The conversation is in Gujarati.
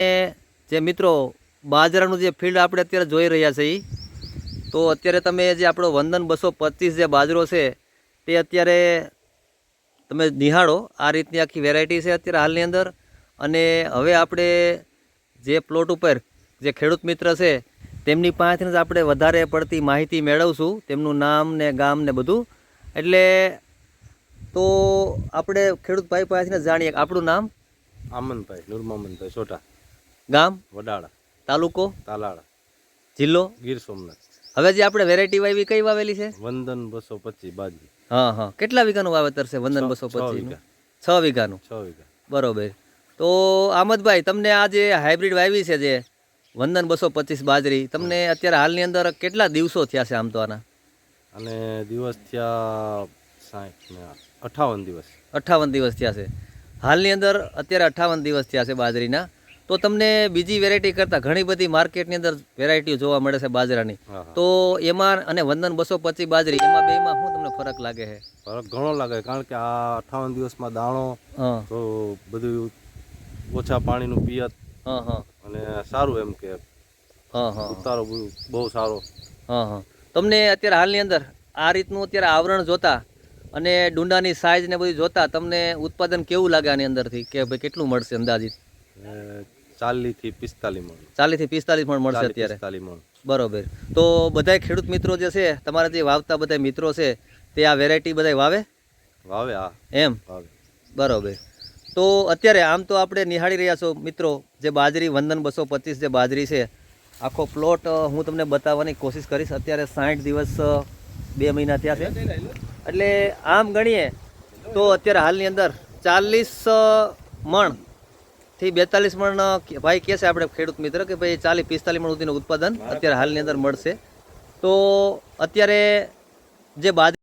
જે મિત્રો બાજરાનું જે ફિલ્ડ આપણે અત્યારે જોઈ રહ્યા છે ઈ, તો અત્યારે તમે જે આપણો વંદન બસો પચીસ જે બાજરો છે તે અત્યારે તમે નિહાળો. આ રીતની આખી વેરાયટી છે અત્યારે હાલની અંદર. અને હવે આપણે જે પ્લોટ ઉપર જે ખેડૂત મિત્ર છે તેમની પાસેથી જ આપણે વધારે પડતી માહિતી મેળવશું. તેમનું નામ ને ગામ ને બધું. એટલે તો આપણે ખેડૂત ભાઈ પાસેથી જાણીએ આપણું નામ? આમનભાઈ નુરમામનભાઈ સોટા ગામ? વડાળા. તાલુકો? તાલાળા. જિલ્લો? ગીર સોમનાથ. હવે જે આપણે વેરાયટી વાવી કઈ વાવેલી છે? વંદન બસો પચીસ બાજરી. હા હા. કેટલા વીઘાનું વાવેતર છે વંદન બસો પચીસ વીઘા. છ વીઘાનું? છ વીઘા. બરોબર. તો આમદભાઈ તમને આ જે હાઇબ્રિડ વાવી છે જે વંદન બસો પચીસ બાજરી તમને અત્યારે હાલની અંદર કેટલા દિવસો થયા છે આમ તો આના? અને દિવસ થયા સાઠ ને અઠાવન દિવસ. અઠ્ઠાવન દિવસ થયા છે. હાલની અંદર અત્યારે અઠાવન દિવસ થયા છે બાજરીના. તો તમને બીજી વેરાયટી કરતાં ઘણી બધી માર્કેટની અંદર વેરાયટીઓ જોવા મળે છે બાજરાની. તો એમાં અને વંદન બસો પચીસ બાજરી એમાં બેમાં શું તમને ફરક લાગે છે? ફરક ઘણો લાગે કારણ કે આ અઠાવન દિવસમાં દાણો તો બધું ઓછા પાણીનું પિયત હા હા. અને સારું એમ કે. હા હા. ઉતારો બહુ સારો. હા હા. તમને અત્યારે હાલની અંદર આ રીતનું અત્યારે આવરણ જોતા અને ડુંડાની સાઈઝ ને બધું જોતા તમને ઉત્પાદન કેવું લાગે આની અંદરથી? કે ભાઈ કેટલું મળશે અંદાજિત? ચાલીસથી પિસ્તાલીસ મણ. ચાલીસથી પિસ્તાલીસ મણ મળશે અત્યારે? પિસ્તાલીસ મણ. બરોબર. તો બધા ખેડૂત મિત્રો જે છે તમારા જે વાવતા બધા મિત્રો છે તે આ વેરાયટી બધા વાવે? વાવે હા. એમ? વાવે. બરોબર. તો અત્યારે આમ તો આપણે નિહાળી રહ્યા છો મિત્રો જે બાજરી વંદન બસો પચીસ જે બાજરી છે આખો પ્લોટ હું તમને બતાવવાની કોશિશ કરીશ. અત્યારે સાઠ દિવસ બે મહિના થયા છે. એટલે આમ ગણીએ તો અત્યારે હાલની અંદર ચાલીસ મણ થી બેતાલીસ મણ કે- ભાઈ કહે છે આપણે ખેડૂત મિત્ર કે ભાઈ ચાલીસ પિસ્તાલીસ મણ સુધીનું ઉત્પાદન અત્યારે હાલની અંદર મળશે. તો અત્યારે જે બાજરી